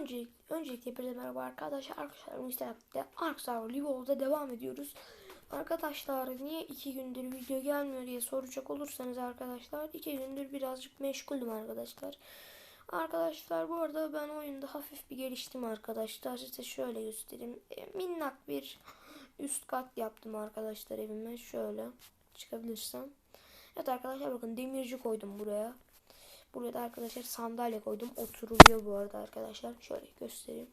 Önce, öncelikle hepinize merhaba arkadaşlar. Arkadaşlar Instagram'da Arksadar Livo'da devam ediyoruz. Arkadaşlar niye iki gündür video gelmiyor diye soracak olursanız arkadaşlar iki gündür birazcık meşguldüm arkadaşlar. Arkadaşlar bu arada ben oyunda hafif bir geliştim arkadaşlar. Size şöyle göstereyim. E, minnak bir üst kat yaptım arkadaşlar evime. Şöyle çıkabilirsem. Evet arkadaşlar bakın demirci koydum buraya. Buraya da arkadaşlar sandalye koydum. Oturuluyor bu arada arkadaşlar. Şöyle göstereyim.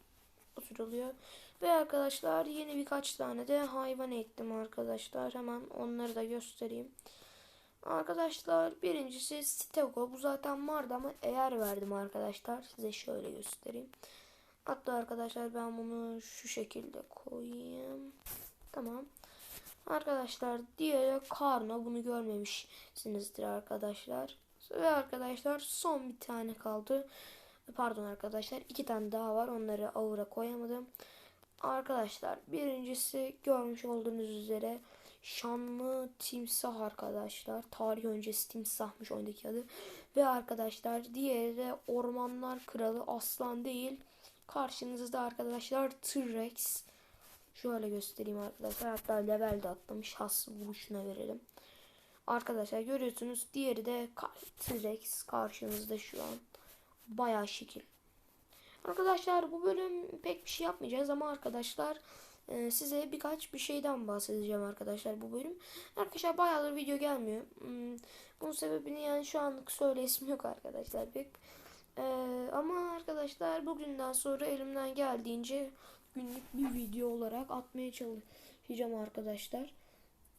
Oturuluyor. Ve arkadaşlar yeni birkaç tane de hayvan ektim arkadaşlar. Hemen onları da göstereyim. Arkadaşlar birincisi Stego. Bu zaten vardı ama eğer verdim arkadaşlar. Size şöyle göstereyim. Hatta arkadaşlar ben bunu şu şekilde koyayım. Tamam. Arkadaşlar diğeri Karno. Bunu görmemişsinizdir arkadaşlar. Ve arkadaşlar son bir tane kaldı. Pardon arkadaşlar iki tane daha var. Onları avura koyamadım. Arkadaşlar birincisi görmüş olduğunuz üzere şanlı timsah arkadaşlar. Tarih öncesi timsahmış oyundaki adı. Ve arkadaşlar diğeri de ormanlar kralı aslan değil. Karşınızda arkadaşlar T-Rex. Şöyle göstereyim arkadaşlar. Hatta level de atlamış. Has vuruşuna verelim. Arkadaşlar görüyorsunuz. Diğeri de T-Rex karşınızda şu an. Bayağı şekil. Arkadaşlar bu bölüm pek bir şey yapmayacağız ama arkadaşlar e, size birkaç bir şeyden bahsedeceğim arkadaşlar bu bölüm. Arkadaşlar bayağıdır video gelmiyor. Hmm, bunun sebebini yani şu anlık söylesim yok arkadaşlar pek. E, ama arkadaşlar bugünden sonra elimden geldiğince günlük bir video olarak atmaya çalışacağım arkadaşlar.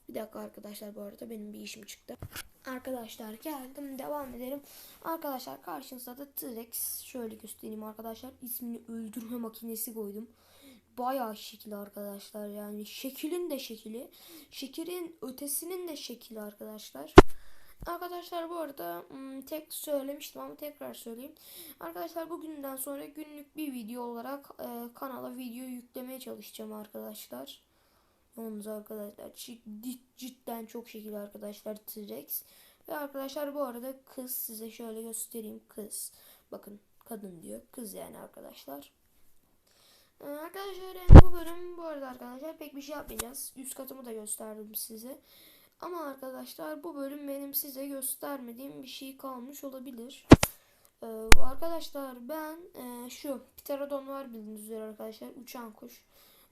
Bir dakika arkadaşlar bu arada benim bir işim çıktı. Arkadaşlar geldim devam edelim. Arkadaşlar karşınızda da T-Rex şöyle göstereyim arkadaşlar. ismini öldürme makinesi koydum. Bayağı şekil arkadaşlar yani şekilin de şekili. Şekilin ötesinin de şekili arkadaşlar. Arkadaşlar bu arada tek söylemiştim ama tekrar söyleyeyim. Arkadaşlar bugünden sonra günlük bir video olarak e, kanala video yüklemeye çalışacağım arkadaşlar. Yalnız arkadaşlar cidden çok şekil arkadaşlar T-Rex. Ve arkadaşlar bu arada kız size şöyle göstereyim kız. Bakın kadın diyor kız yani arkadaşlar. Ee, arkadaşlar yani bu bölüm bu arada arkadaşlar pek bir şey yapmayacağız. Üst katımı da gösterdim size. Ama arkadaşlar bu bölüm benim size göstermediğim bir şey kalmış olabilir. Ee, arkadaşlar ben e, şu Pterodon var bildiğiniz üzere arkadaşlar uçan kuş.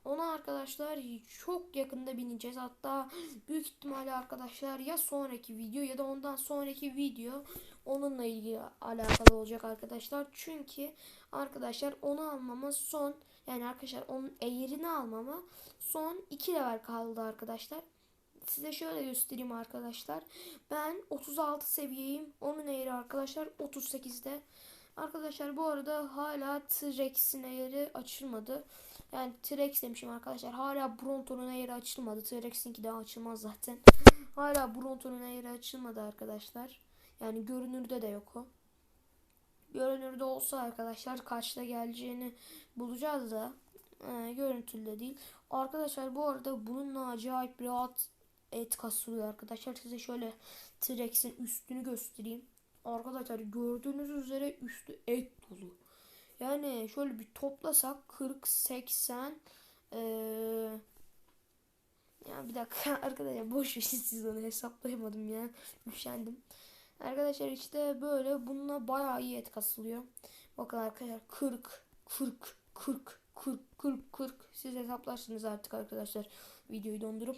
Ona arkadaşlar çok yakında bineceğiz. Hatta büyük ihtimalle arkadaşlar ya sonraki video ya da ondan sonraki video onunla ilgili alakalı olacak arkadaşlar. Çünkü arkadaşlar onu almama son yani arkadaşlar onun eğerini almama son 2 level kaldı arkadaşlar. Size şöyle göstereyim arkadaşlar. Ben 36 seviyeyim. Onun eğri arkadaşlar 38'de. Arkadaşlar bu arada hala T-Rex'in eğri açılmadı. Yani T-Rex demişim arkadaşlar. Hala Bronto'nun eğri açılmadı. T-Rex'inki daha açılmaz zaten. Hala Bronto'nun eğri açılmadı arkadaşlar. Yani görünürde de yok o. Görünürde olsa arkadaşlar kaçta geleceğini bulacağız da e, görüntülü değil. Arkadaşlar bu arada bununla acayip rahat et kasılıyor arkadaşlar. Size şöyle T-Rex'in üstünü göstereyim. Arkadaşlar gördüğünüz üzere üstü et dolu. Yani şöyle bir toplasak 40, 80 ee, ya bir dakika arkadaşlar boş verin siz onu hesaplayamadım ya. Üşendim. Arkadaşlar işte böyle bununla bayağı iyi et kasılıyor. Bakın arkadaşlar 40, 40, 40, 40, 40, 40. Siz hesaplarsınız artık arkadaşlar videoyu dondurup.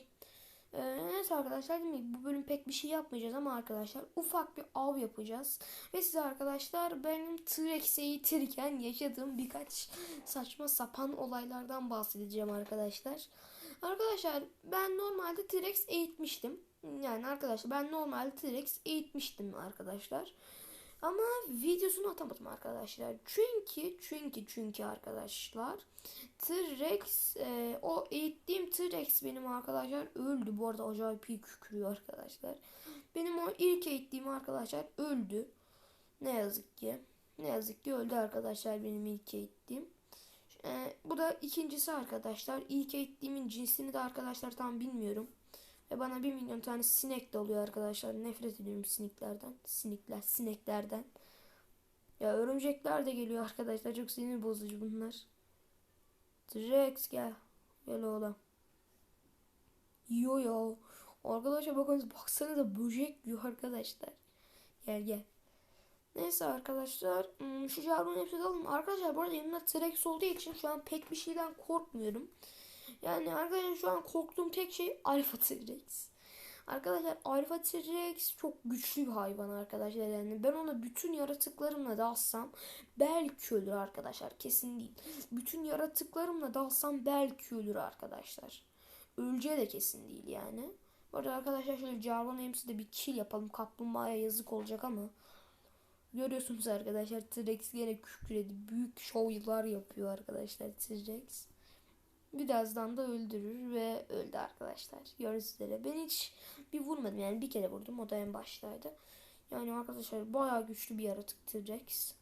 Ee, arkadaşlar değil mi? Bu bölüm pek bir şey yapmayacağız ama arkadaşlar ufak bir av yapacağız. Ve size arkadaşlar benim T-Rex'e eğitirken yaşadığım birkaç saçma sapan olaylardan bahsedeceğim arkadaşlar. Arkadaşlar ben normalde T-Rex eğitmiştim. Yani arkadaşlar ben normalde T-Rex eğitmiştim arkadaşlar. Ama videosunu atamadım arkadaşlar. Çünkü çünkü çünkü arkadaşlar T-Rex e, o eğittiğim T-Rex benim arkadaşlar öldü. Bu arada acayip iyi kükürüyor arkadaşlar. Benim o ilk eğittiğim arkadaşlar öldü. Ne yazık ki. Ne yazık ki öldü arkadaşlar benim ilk eğittiğim. E, bu da ikincisi arkadaşlar. İlk eğittiğimin cinsini de arkadaşlar tam bilmiyorum. Ve bana bir milyon tane sinek de oluyor arkadaşlar. Nefret ediyorum sineklerden. Sinekler, sineklerden. Ya örümcekler de geliyor arkadaşlar. Çok sinir bozucu bunlar. T-Rex gel. Gel oğlum. Yo yo. Arkadaşlar bakın baksanıza böcek yiyor arkadaşlar. Gel gel. Neyse arkadaşlar hmm, şu jargon hepsini alalım. Arkadaşlar bu arada yanımda T-Rex olduğu için şu an pek bir şeyden korkmuyorum. Yani arkadaşlar şu an korktuğum tek şey Alpha T-Rex. Arkadaşlar Alpha T-Rex çok güçlü bir hayvan arkadaşlar. Yani ben ona bütün yaratıklarımla dalsam belki ölür arkadaşlar. Kesin değil. Bütün yaratıklarımla dalsam belki ölür arkadaşlar. Öleceği de kesin değil yani. Bu arada arkadaşlar şöyle Jarvan Ames'e de bir kill yapalım. Kaplumbağaya yazık olacak ama. Görüyorsunuz arkadaşlar T-Rex gene kükredi. Büyük şovlar yapıyor arkadaşlar T-Rex. Birazdan da öldürür ve öldü arkadaşlar. Gördüğünüz üzere. Ben hiç bir vurmadım yani bir kere vurdum. O da en baştaydı. Yani arkadaşlar bayağı güçlü bir yaratık T-Rex.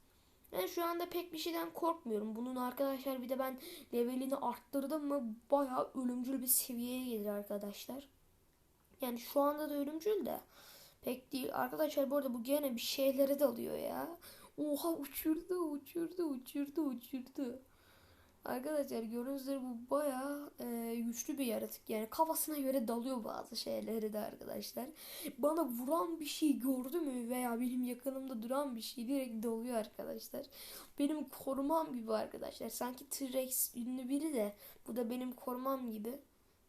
Ben şu anda pek bir şeyden korkmuyorum. Bunun arkadaşlar bir de ben levelini arttırdım mı bayağı ölümcül bir seviyeye gelir arkadaşlar. Yani şu anda da ölümcül de pek değil. Arkadaşlar bu arada bu gene bir şeylere dalıyor ya. Oha uçurdu uçurdu uçurdu uçurdu. Arkadaşlar gördüğünüz bu bayağı e, güçlü bir yaratık. Yani kafasına göre dalıyor bazı şeyleri de arkadaşlar. Bana vuran bir şey gördü mü veya benim yakınımda duran bir şey direkt dalıyor arkadaşlar. Benim korumam gibi arkadaşlar. Sanki T-Rex ünlü biri de bu da benim korumam gibi.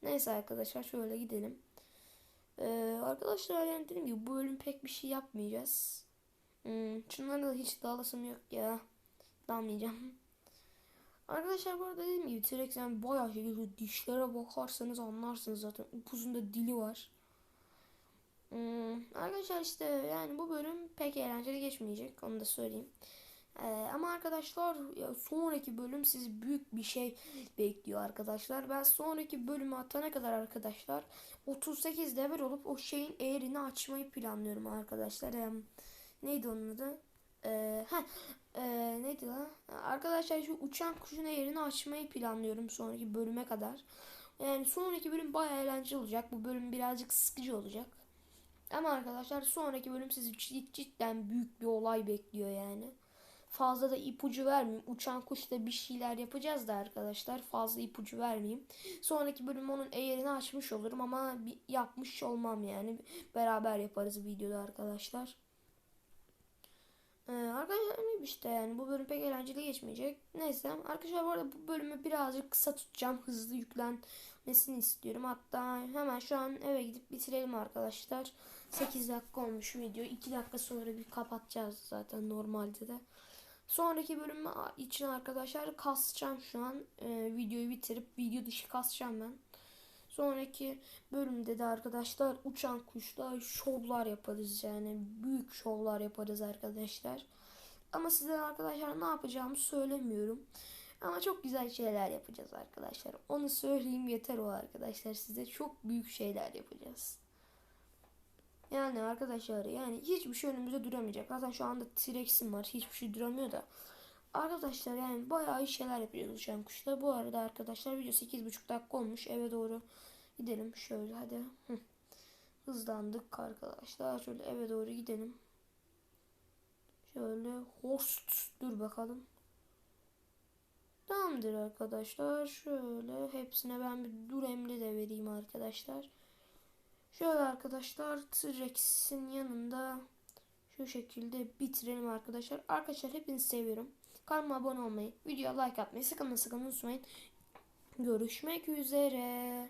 Neyse arkadaşlar şöyle gidelim. Ee, arkadaşlar yani dediğim gibi bu bölüm pek bir şey yapmayacağız. Hmm, şunlarla da hiç dalasım yok ya. Dalmayacağım. Arkadaşlar bu arada dediğim gibi T-Rex bayağı şey dişlere bakarsanız anlarsınız zaten. Upuzun da dili var. Hmm, arkadaşlar işte yani bu bölüm pek eğlenceli geçmeyecek onu da söyleyeyim. Ee, ama arkadaşlar sonraki bölüm sizi büyük bir şey bekliyor arkadaşlar. Ben sonraki bölümü atana kadar arkadaşlar 38 level olup o şeyin eğrini açmayı planlıyorum arkadaşlar. Yani, neydi onun adı? Ee, heh, ee, neydi lan? Arkadaşlar şu uçan kuşun yerini açmayı planlıyorum sonraki bölüme kadar. Yani sonraki bölüm bayağı eğlenceli olacak. Bu bölüm birazcık sıkıcı olacak. Ama arkadaşlar sonraki bölüm sizi cidden büyük bir olay bekliyor yani. Fazla da ipucu vermeyeyim. Uçan kuşla bir şeyler yapacağız da arkadaşlar. Fazla ipucu vermeyeyim. Sonraki bölüm onun eğerini açmış olurum ama yapmış olmam yani. Beraber yaparız videoda arkadaşlar. Ee, arkadaşlar işte yani bu bölüm pek eğlenceli geçmeyecek. Neyse arkadaşlar bu arada bu bölümü birazcık kısa tutacağım. Hızlı yüklenmesini istiyorum. Hatta hemen şu an eve gidip bitirelim arkadaşlar. 8 dakika olmuş video. 2 dakika sonra bir kapatacağız zaten normalde de. Sonraki bölüm için arkadaşlar kasacağım şu an. Ee, videoyu bitirip video dışı kasacağım ben. Sonraki bölümde de arkadaşlar uçan kuşlar şovlar yaparız yani büyük şovlar yaparız arkadaşlar. Ama size arkadaşlar ne yapacağımı söylemiyorum. Ama çok güzel şeyler yapacağız arkadaşlar. Onu söyleyeyim yeter o arkadaşlar. Size çok büyük şeyler yapacağız. Yani arkadaşlar yani hiçbir şey önümüzde duramayacak. Zaten şu anda T-Rex'im var. Hiçbir şey duramıyor da. Arkadaşlar yani bayağı iyi şeyler yapıyoruz uçan kuşlar. Bu arada arkadaşlar video 8.5 dakika olmuş. Eve doğru gidelim. Şöyle hadi. Hızlandık arkadaşlar. Şöyle eve doğru gidelim. Şöyle host dur bakalım. Tamamdır arkadaşlar. Şöyle hepsine ben bir dur emri de vereyim arkadaşlar. Şöyle arkadaşlar T-Rex'in yanında şu şekilde bitirelim arkadaşlar. Arkadaşlar hepinizi seviyorum. Kanalıma abone olmayı, videoya like atmayı sakın sakın unutmayın. Görüşmek üzere.